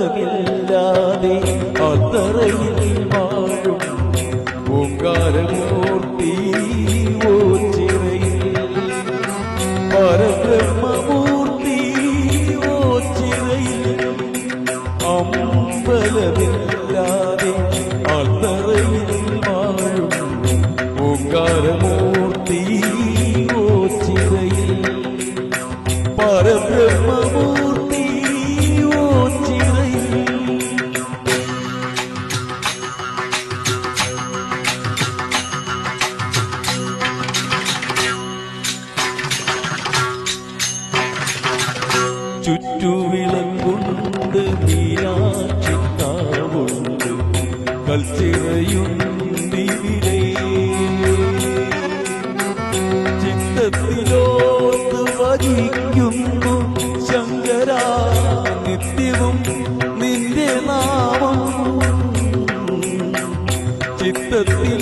അമ്പലമില്ലാതെ അത്തറയിൽ വാഴും ഓങ്കാരമൂർത്തി ഓച്ചിറയിൽ. ചിറയിൽ പരബ്രഹ്മമൂർത്തി ഓ ചിറയിൽ അമ്പലമില്ലാതെ അത്തറയിൽ വാഴും ഓങ്കാരമൂർത്തി ഓ ചിറയിൽ ചുറ്റുവിളങ്ങുണ്ട് മീനാക്ഷിക്കാവുണ്ട് കൽച്ചിറയുണ്ടിവിടെ ചിത്തത്തിലോത്ത് ചിത്തത്തിലോത്ത്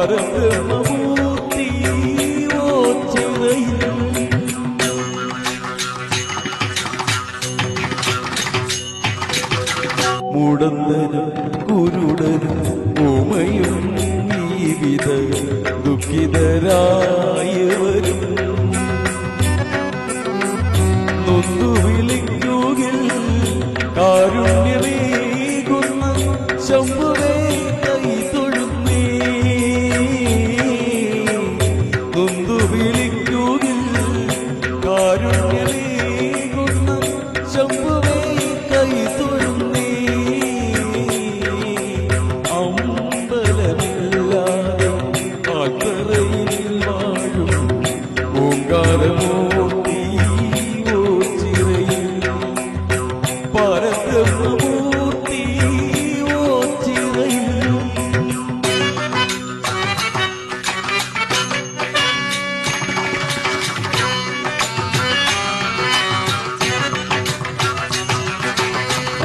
പരബ്രഹ്മമൂർത്തി ഓ ചിറയിൽ മുടന്തനും കുരുടനും ഉമയും ഈ വിധ ദുഃഖിതരായവരും. നൊന്തു വിളിക്കുകിൽ കാരുണ്യമേകുന്ന ശംഭുവേ കൈ നൊന്തു വിളിക്കുകിൽ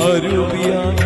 അരുവിയാൻ